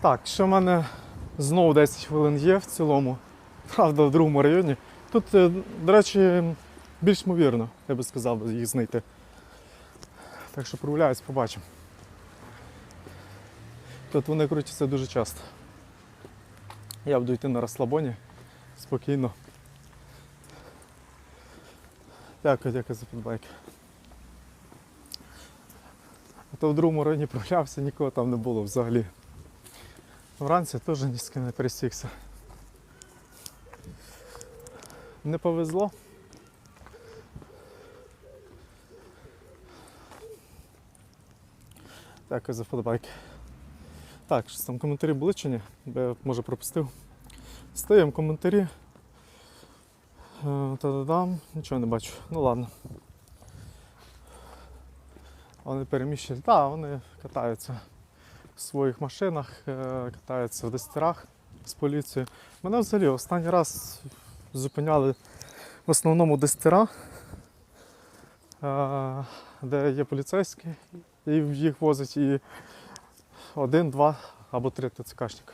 Так, що в мене знову 10 хвилин є в цілому. Правда, в другому районі. Тут, е, до речі, більш ймовірно, я би сказав, їх знайти. Так що прогуляюсь, побачимо. Тут вони крутяться дуже часто. Я буду йти на розслабоні спокійно. Дякую, дякую за підбайки. А то в другому районі прогулявся, нікого там не було взагалі. Вранці теж ні з ким не пересікся. Не повезло. Дякую за вподобайки. Так, що там коментарі були чи ні? Бо я може пропустив. Стаємо коментарі. Е, Та-да-дам, нічого не бачу. Ну ладно. Вони переміщені. Так, вони катаються в своїх машинах, е, катаються в десятерах з поліцією. Мене взагалі останній раз зупиняли в основному десятера, е, де є поліцейські, і їх возить і один, два або три ТЦКшника.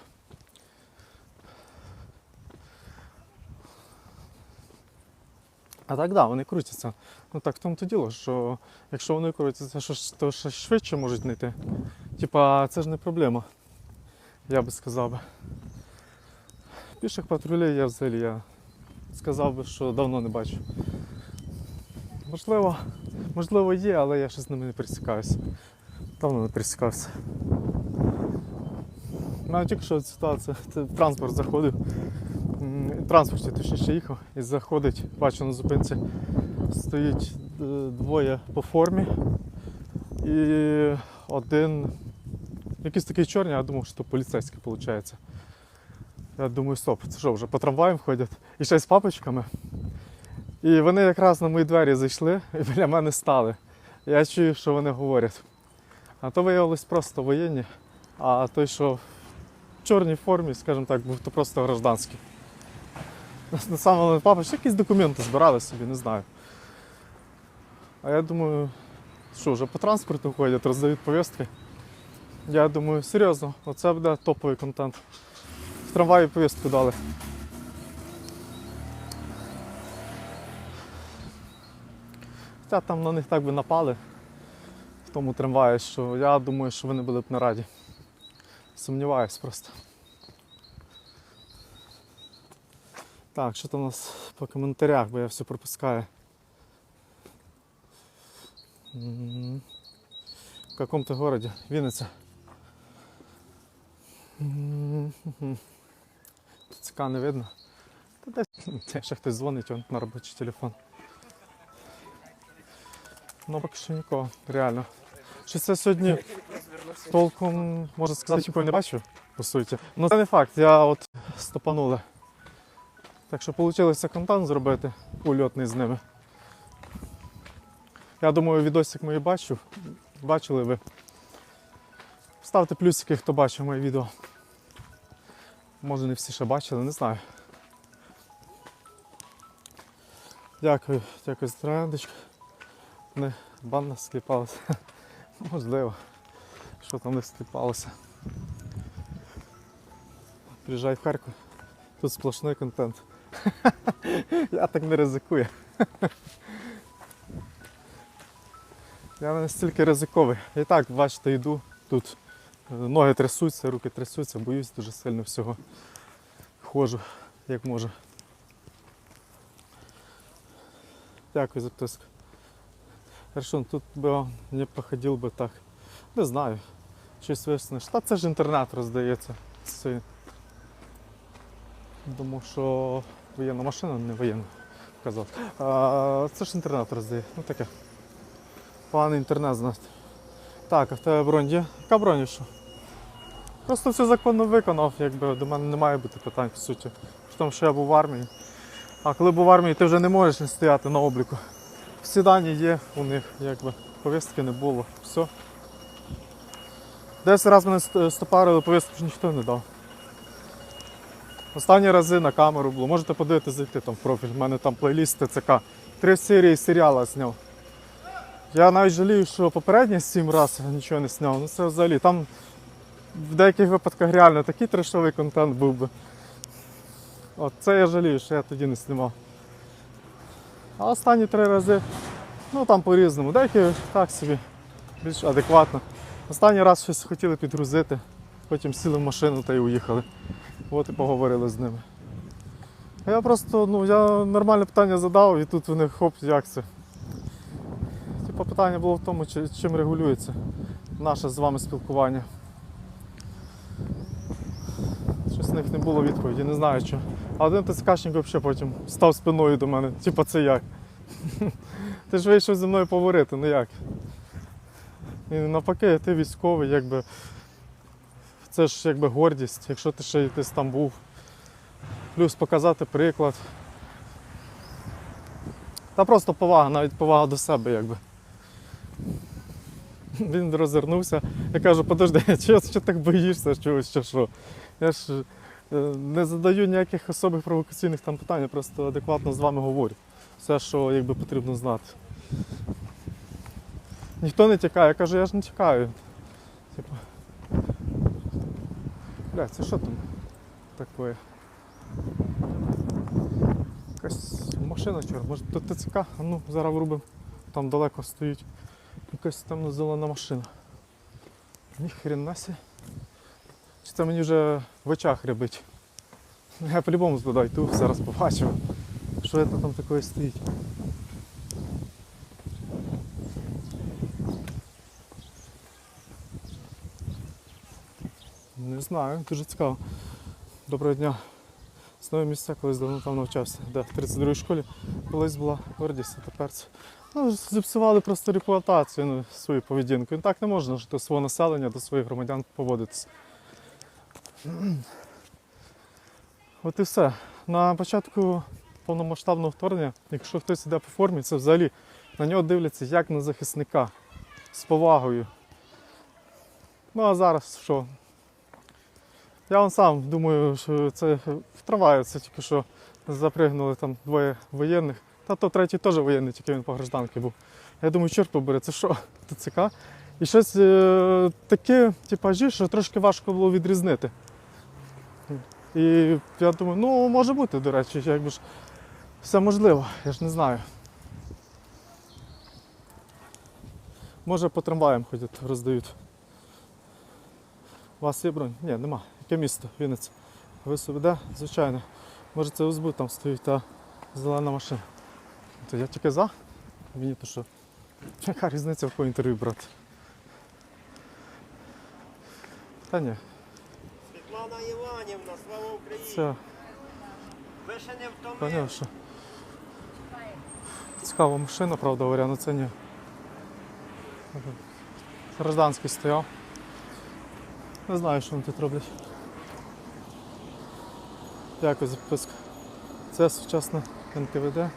А так, да, вони крутяться. Ну так в тому то діло, що якщо вони крутяться, то ще швидше можуть знайти. Типа, це ж не проблема, я би сказав. Піших патрулей я взагалі я сказав би, що давно не бачу. Можливо, можливо є, але я ще з ними не пересікаюся. Давно не пересікався. Мене тільки що ситуація, транспорт заходив. Транспорті точніше їхав і заходить, бачу на зупинці, стоїть е, двоє по формі і один якийсь такий чорний, я думав, що то поліцейський виходить. Я думаю, стоп, це що, вже по трамваям ходять? І ще з папочками. І вони якраз на мої двері зайшли і біля мене стали. Я чую, що вони говорять. А то виявилось просто воєнні, а той, що в чорній формі, скажімо так, був то просто гражданський. На самому папочці якісь документи збирали собі, не знаю. А я думаю, що вже по транспорту ходять, роздають повістки. Я думаю, серйозно, оце буде топовий контент. В трамваї повістку дали. Хоча там на них так би напали в тому трамваї, що я думаю, що вони були б не раді. Сумніваюсь просто. Так, що там у нас по коментарях, бо я все пропускаю. В каком-то городе? Вінниця. Мгм. Не видно. Та десь ще хтось дзвонить он, на робочий телефон. Ну поки що нікого, реально. Щось це сьогодні толком, можна сказати, нікого не бачу, по суті. Ну це не факт, я от стопанули. Так що вийшло контент зробити ульотний з ними. Я думаю, відосик мої бачив. Бачили ви. Ставте плюсики, хто бачив моє відео. Може не всі ще бачили, не знаю. Дякую, дякую за трояндочку. Не банна скліпалася. Можливо. Що там не скліпалося. Приїжджай в Харків. Тут сплошний контент. Я так не ризикую. Я не настільки ризиковий. І так, бачите, йду тут. Ноги трясуться, руки трясуться, боюсь дуже сильно всього. Ходжу, як можу. Дякую за підписку. Хорошо, ну тут би не походив би так. Не знаю. Щось виясниш. Та це ж інтернет роздається. Це... Думав, що воєнна машина, не воєнна. Казав. А, це ж інтернет роздає. Ну таке. Поганий інтернет знати. Так, а в тебе бронь є? Яка бронь що? Просто все законно виконав, якби до мене не має бути питань, по суті. При тому, що я був в армії. А коли був в армії, ти вже не можеш не стояти на обліку. Всі дані є у них, якби повістки не було. Все. Десять разів мене стопарили, повістку ніхто не дав. Останні рази на камеру було. Можете подивитися, зайти там в профіль. У мене там плейліст ТЦК. Три серії серіала зняв. Я навіть жалію, що попередні сім разів нічого не зняв. Ну це взагалі. Там в деяких випадках реально такий трешовий контент був би. От це я жалію, що я тоді не знімав. А останні три рази, ну там по-різному. Деякі так собі, більш адекватно. Останній раз щось хотіли підгрузити, потім сіли в машину та й уїхали. От і поговорили з ними. Я просто, ну, я нормальне питання задав, і тут вони хоп, як це. Типа питання було в тому, чи- чим регулюється наше з вами спілкування. Щось з них не було відповіді, не знаю що. А один ТЦКшник взагалі потім став спиною до мене. Типа це як? Ти ж вийшов зі мною поговорити, ну як? І навпаки, ти військовий, якби. Це ж якби гордість, якщо ти ще й десь там був. Плюс показати приклад. Та просто повага, навіть повага до себе, якби. Він розвернувся. Я кажу, подожди, чого що так боїшся чогось, чи що? Я ж не задаю ніяких особих провокаційних там питань, я просто адекватно з вами говорю. Все, що якби потрібно знати. Ніхто не тікає, я кажу, я ж не тікаю. Типу. Бля, це що там таке? Якась машина чорна, може тут ТЦК, ну зараз врубимо. Там далеко стоїть. Якась там зелена машина. Ніхрена сі. Це мені вже в очах рябить? Я по-любому туди йду, зараз побачив. Що це там таке стоїть? Не знаю, дуже цікаво. Доброго дня. З нового місця колись давно там навчався. Де, в 32-й школі колись була гордість, а тепер це. Ну, зіпсували просто репутацію ну, свою поведінку. Так не можна ж до свого населення, до своїх громадян поводитися. От і все. На початку повномасштабного вторгнення, якщо хтось йде по формі, це взагалі на нього дивляться як на захисника з повагою. Ну а зараз що? Я вон сам думаю, що це в трамваї, це тільки що запригнули там двоє воєнних. Та то третій теж воєнний, тільки він по гражданки був. Я думаю, чорт побере, це що? ТЦК? І щось е, таке типажі, що трошки важко було відрізнити. І я думаю, ну може бути, до речі, якби ж все можливо, я ж не знаю. Може по трамваям ходять, роздають. У вас є бронь? Ні, нема. Яке місто? Вінниця. Ви собі, де? Звичайно. Може це УСБ там стоїть та зелена машина. То я тільки за. Мені то що. Яка різниця в кого інтерв'ю брати? Та ні, Світлана Іванівна, слава Україні! це Ви ще не втомились? що цікава машина, правда, говоря, але це ні. Гражданський стояв. Не знаю, що вони тут роблять. Дякую за підписку. Це сучасне НКВД.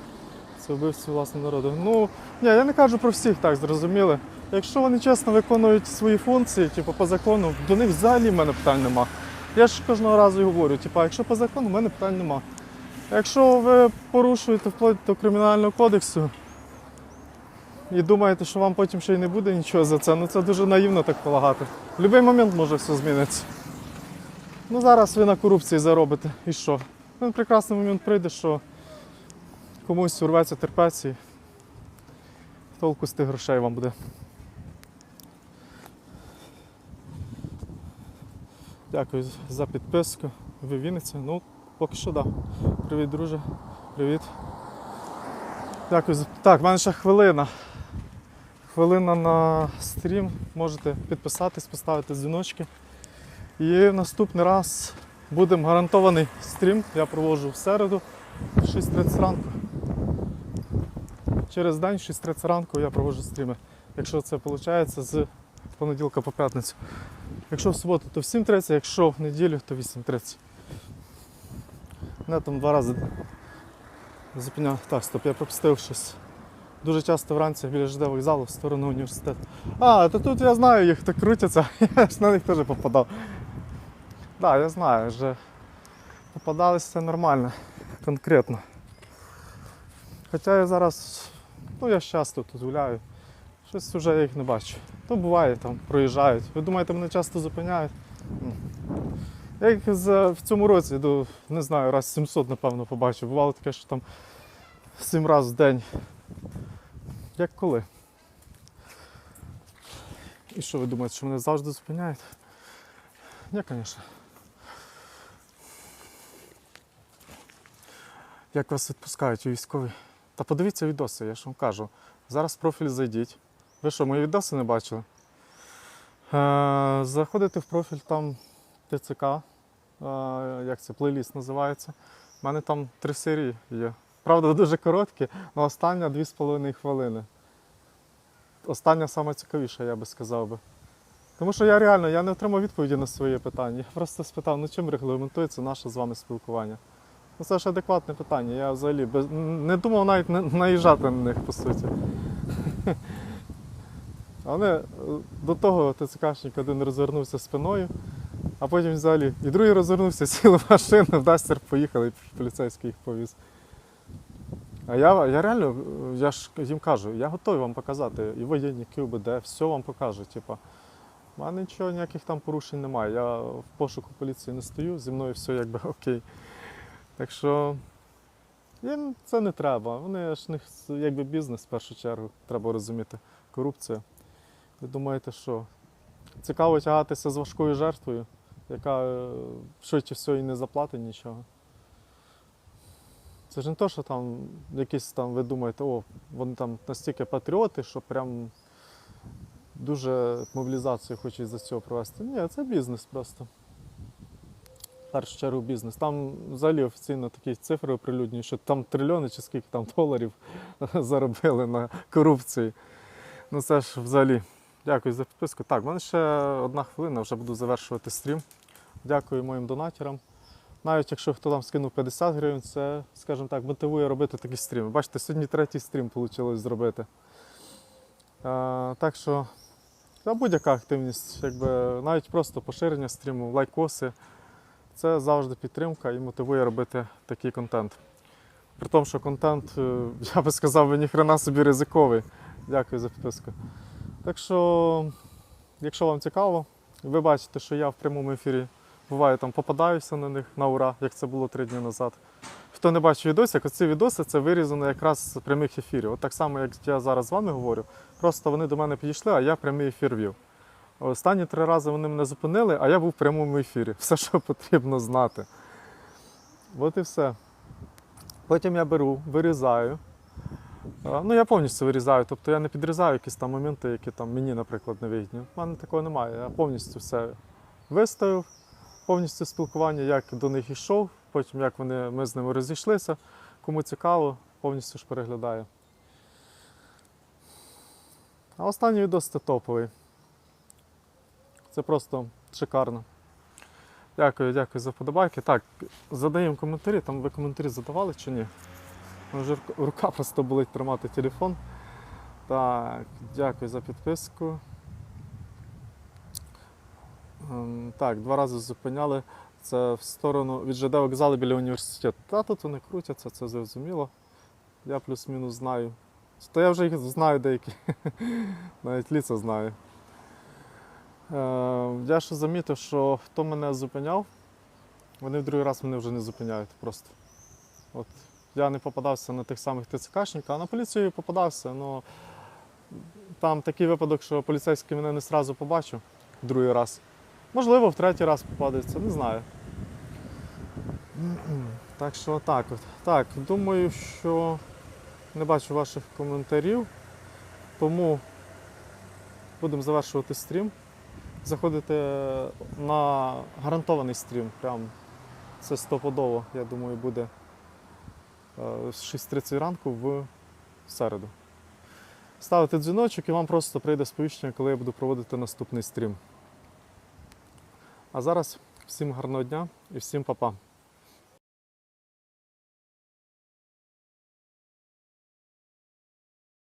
Це вбивці власного народу. Ну, ні, я не кажу про всіх так, зрозуміли. Якщо вони чесно виконують свої функції, типу по закону, до них взагалі в мене питань нема. Я ж кожного разу і говорю, типу, якщо по закону, в мене питань нема. Якщо ви порушуєте вплоть до кримінального кодексу і думаєте, що вам потім ще й не буде нічого за це, ну це дуже наївно так полагати. В будь-який момент може все змінитися. Ну зараз ви на корупції заробите. І що? Один прекрасний момент прийде, що комусь урветься терпець і толку з тих грошей вам буде. Дякую за підписку. Ви Вінниця? Ну, поки що так. Да. Привіт, друже. Привіт. Дякую за. Так, в мене ще хвилина. Хвилина на стрім. Можете підписатись, поставити дзвіночки. І в наступний раз будемо гарантований стрім. Я проводжу в середу в 6.30 ранку. Через день в 6.30 ранку я проводжу стріми. Якщо це виходить з понеділка по п'ятницю. Якщо в суботу, то в 7.30, якщо в неділю, то 8.30. Не там два рази зупиняв. Так, стоп, я пропустив щось. Дуже часто вранці біля ЖД вокзалу в сторону університету. А, то тут я знаю, їх так крутяться. Я ж на них теж попадав. Так, да, я знаю, вже попадались це нормально, конкретно. Хоча я зараз, ну я часто тут гуляю, щось вже я їх не бачу. То буває, там проїжджають. Ви думаєте, мене часто зупиняють? Я їх в цьому році, до, не знаю, раз 700, напевно, побачив. Бувало таке, що там 7 разів в день. Як коли? І що ви думаєте, що мене завжди зупиняють? Ні, звісно. Як вас відпускають у військові? Та подивіться відоси, я ж вам кажу. Зараз в профіль зайдіть. Ви що, мої відоси не бачили? Е, заходите в профіль там ТЦК, е, як це, плейліст називається. У мене там три серії є. Правда, дуже короткі, але остання 2,5 хвилини. Остання саме цікавіша, я би сказав би. Тому що я реально я не отримав відповіді на свої питання. Я просто спитав, ну чим регламентується наше з вами спілкування. Ну це ж адекватне питання. Я взагалі без... не думав навіть на- наїжджати на них, по суті. Але е, до того ТЦКшник один розвернувся спиною, а потім взагалі і другий розвернувся, сіли в машину, в Дастер поїхали, і поліцейський їх повіз. А я, я реально, я ж їм кажу, я готовий вам показати і воєнні КУБД, все вам покажу. Типа. У мене нічого, ніяких там порушень немає. Я в пошуку поліції не стою, зі мною все якби окей. Так що їм це не треба. Вони ж них якби бізнес в першу чергу, треба розуміти. Корупція. Ви думаєте, що цікаво тягатися з важкою жертвою, яка е, швидше всього і не заплатить нічого. Це ж не то, що там якісь там, ви думаєте, о, вони там настільки патріоти, що прям дуже мобілізацію хочуть за цього провести. Ні, це бізнес просто. В першу чергу бізнес. Там взагалі офіційно такі цифри оприлюднюють, що там трильйони чи скільки там доларів заробили на корупції. Ну це ж взагалі. Дякую за підписку. Так, в мене ще одна хвилина, вже буду завершувати стрім. Дякую моїм донатерам. Навіть якщо хто там скинув 50 гривень, це, скажімо так, мотивує робити такі стріми. Бачите, сьогодні третій стрім вийшло зробити. А, так що будь-яка активність, якби, навіть просто поширення стріму, лайкоси, це завжди підтримка і мотивує робити такий контент. При тому, що контент, е, я би сказав, ніхрена собі ризиковий. Дякую за підписку. Так що, якщо вам цікаво, ви бачите, що я в прямому ефірі буває там попадаюся на них на ура, як це було три дні назад. Хто не бачив відосик, оці відоси це вирізано якраз з прямих ефірів. От так само, як я зараз з вами говорю, просто вони до мене підійшли, а я прямий ефір вів. Останні три рази вони мене зупинили, а я був в прямому ефірі. Все, що потрібно знати. От і все. Потім я беру, вирізаю. Ну, я повністю вирізаю, тобто я не підрізаю якісь там моменти, які там мені, наприклад, не вигідні. У мене такого немає. Я повністю все виставив, повністю спілкування, як до них йшов, потім як вони, ми з ними розійшлися. Кому цікаво, повністю ж переглядаю. А останній відос це топовий. Це просто шикарно. Дякую, дякую за вподобайки. Так, задаємо коментарі. Там ви коментарі задавали чи ні? Вже рука просто болить тримати телефон. Так, дякую за підписку. Ем, Так, два рази зупиняли. Це в сторону від ЖД вокзалу біля університету. Та тут вони крутяться, це зрозуміло. Я плюс-мінус знаю. То я вже їх знаю деякі. Навіть ліца знаю. Е, я ще замітив, що хто мене зупиняв, вони в другий раз мене вже не зупиняють просто. От я не попадався на тих самих ТЦКшників, а на поліцію попадався. Ну, там такий випадок, що поліцейський мене не одразу побачив другий раз. Можливо, в третій раз попадеться, не знаю. Так що так от. Так, думаю, що не бачу ваших коментарів, тому будемо завершувати стрім. Заходите на гарантований стрім. Прям це стопудово, я думаю, буде з 6.30 ранку в середу. Ставите дзвіночок і вам просто прийде сповіщення, коли я буду проводити наступний стрім. А зараз всім гарного дня і всім па-па.